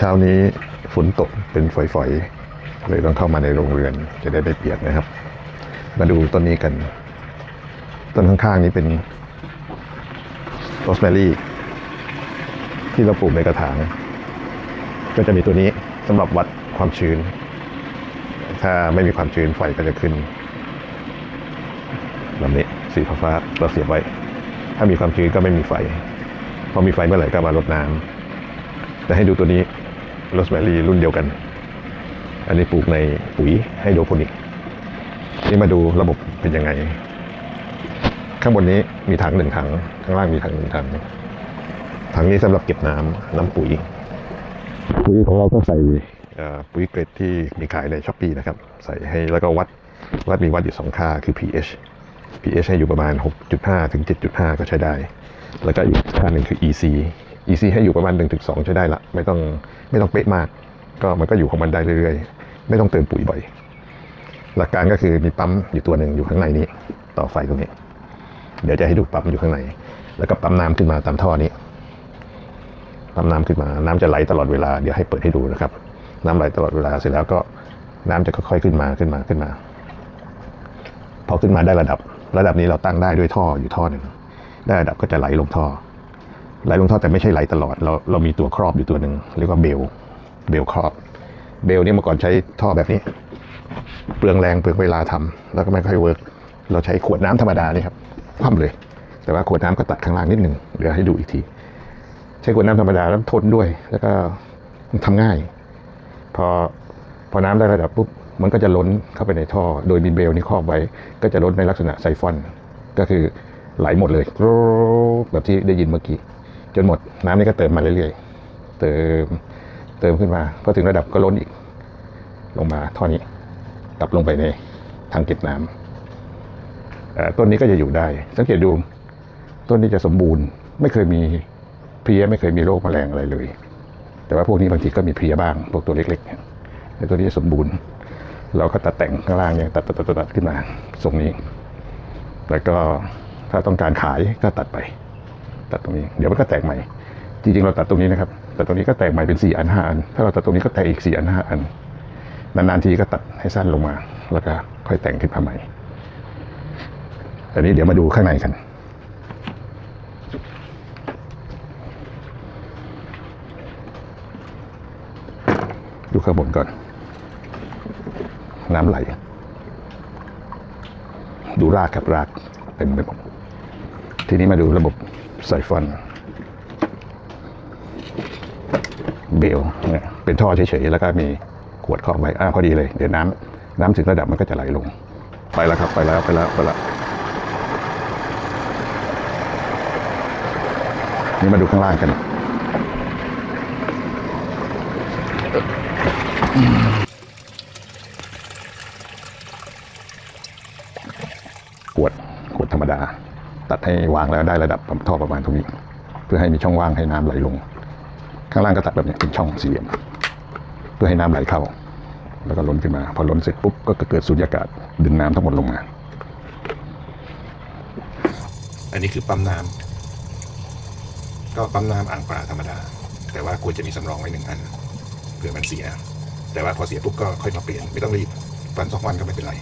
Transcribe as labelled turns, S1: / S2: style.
S1: เช้านี้ฝนตกเป็นฝอยๆ เลยต้องเข้ามาในโรงเรือนจะได้ไม่เปียกนะครับ มาดูต้นนี้กัน ต้นข้างๆนี้เป็นโรสแมรี่ที่เราปลูกในกระถาง ก็จะมีตัวนี้สำหรับวัดความชื้น ถ้าไม่มีความชื้นไฟก็จะขึ้นแบบนี้สีฟ้าเราเสียบไว้ ถ้ามีความชื้นก็ไม่มีไฟ พอมีไฟเมื่อไหร่ก็มารดน้ำแต่ให้ดูตัวนี้ โรสแมรี่รุ่นเดียวกัน อันนี้ปลูกในปุ๋ยไฮโดรโปนิก นี่มาดูระบบเป็นยังไง ข้างบนนี้มีถังหนึ่งถัง ข้างล่างมีถังหนึ่งถัง ถังนี้สำหรับเก็บน้ำน้ำปุ๋ย ปุ๋ยของเราก็ใส่เอ่อปุ๋ยเกรดที่มีขายในช้อปปีนะครับ ใส่ให้แล้วก็วัด วัดมีวัดอยู่สองค่าคือ pH pH ให้อยู่ประมาณ 6.5 ถึง 7.5 ก็ใช้ได้ แล้วก็อีกค่าหนึ่งคือ EC EC ให้อยู่ประมาณ1-2ใช้ได้ละไม่ต้องไม่ต้องเป๊ะมาก ก็มันก็อยู่ของมันได้เรื่อยๆ ไม่ต้องเติมปุ๋ยบ่อย หลักการก็คือมีปั๊มอยู่ตัวหนึ่งอยู่ข้างในนี้ ต่อไฟตรงนี้ เดี๋ยวจะให้ดูปั๊มอยู่ข้างใน แล้วก็ปั๊มน้ำขึ้นมาตามท่อนี้ปั๊มน้ำขึ้นมาน้ำจะไหลตลอดเวลาเดี๋ยวให้เปิดให้ดูนะครับ น้ำไหลตลอดเวลาเสร็จแล้วก็น้ำจะค่อยๆขึ้นมาขึ้นมาขึ้นมา พอขึ้นมาได้ระดับ ระดับนี้เราตั้งได้ด้วยท่ออยู่ท่อหนึ่งได้ระดับก็จะไหลลงท่อ ไหลลงท่อแต่ไม่ใช่ไหลตลอด เราเรามีตัวครอบอยู่ตัวหนึ่งเรียกว่าเบลเบลครอบ เบลเนี่ยเมื่อก่อนใช้ท่อแบบนี้ เปลืองแรงเปลืองเวลาทำแล้วก็ไม่ค่อยเวิร์กเราใช้ขวดน้ำธรรมดานี่ครับคว่ำเลย แต่ว่าขวดน้ำก็ตัดข้างล่างนิดหนึ่งเดี๋ยวให้ดูอีกที ใช้ขวดน้ำธรรมดาแล้วทนด้วย แล้วก็ทำง่าย พอพอน้ำได้ระดับปุ๊บมันก็จะล้นเข้าไปในท่อ โดยมีเบลนี่ครอบไว้ ก็จะล้นในลักษณะไซฟอน ก็คือไหลหมดเลยแบบที่ได้ยินเมื่อกี้ จนหมดน้ำนี่ก็เติมมาเรื่อยๆ เติมเติมขึ้นมาพอถึงระดับก็ล้นอีก ลงมาท่อนี้กลับลงไปในทางเก็บน้ำเอ่อต้นนี้ก็จะอยู่ได้ สังเกตดูต้นนี้จะสมบูรณ์ ไม่เคยมีเพลี้ยไม่เคยมีโรคแมลงอะไรเลย แต่ว่าพวกนี้บางทีก็มีเพลี้ยบ้างพวกตัวเล็กๆแต่ตัวนี้สมบูรณ์ เราก็ตัดแต่งข้างล่างเนี่ยตัดตัดตัดตัดขึ้นมาทรงนี้ แล้วก็ถ้าต้องการขายก็ตัดไป ตัดตรงนี้ เดี๋ยวมันก็แตกใหม่ จริงๆ เราตัดตรงนี้นะครับแต่ตรงนี้ก็แตกใหม่เป็นสี่อันห้าอัน ถ้าเราตัดตรงนี้ก็แตกอีกสี่อันห้าอัน นานๆทีก็ตัดให้สั้นลงมา แล้วก็ค่อยแต่งขึ้นมาใหม่ อันนี้เดี๋ยวมาดูข้างในกันดูข้างบนก่อน น้ำไหล ดูรากครับรากเต็มไปหมด ทีนี้มาดูระบบไซฟอนเบลเนี่ยเป็นท่อเฉยๆ แล้วก็มีขวดครอบไว้อ่าพอดีเลย เดี๋ยวน้ำน้ำถึงระดับมันก็จะไหลลง ไปแล้วครับไปแล้วไปแล้วไปแล้วนี่มาดูข้างล่างกัน ขวดขวดธรรมดา ตัดให้วางแล้วได้ระดับท่อประมาณตรงนี้ เพื่อให้มีช่องว่างให้น้ำไหลลง ข้างล่างก็ตัดแบบนี้เป็นช่องสี่เหลี่ยม เพื่อให้น้ำไหลเข้า แล้วก็ล้นขึ้นมา พอล้นเสร็จปุ๊บก็เกิดสูญญากาศดึงน้ำทั้งหมดลงมา
S2: อันนี้คือปั๊มน้ำก็ปั๊มน้ำอ่างปลาธรรมดา แต่ว่าควรจะมีสำรองไว้หนึ่งอันเผื่อมันเสีย แต่ว่าพอเสียปุ๊บก็ค่อยมาเปลี่ยนไม่ต้องรีบวันสองวันก็ไม่เป็นไร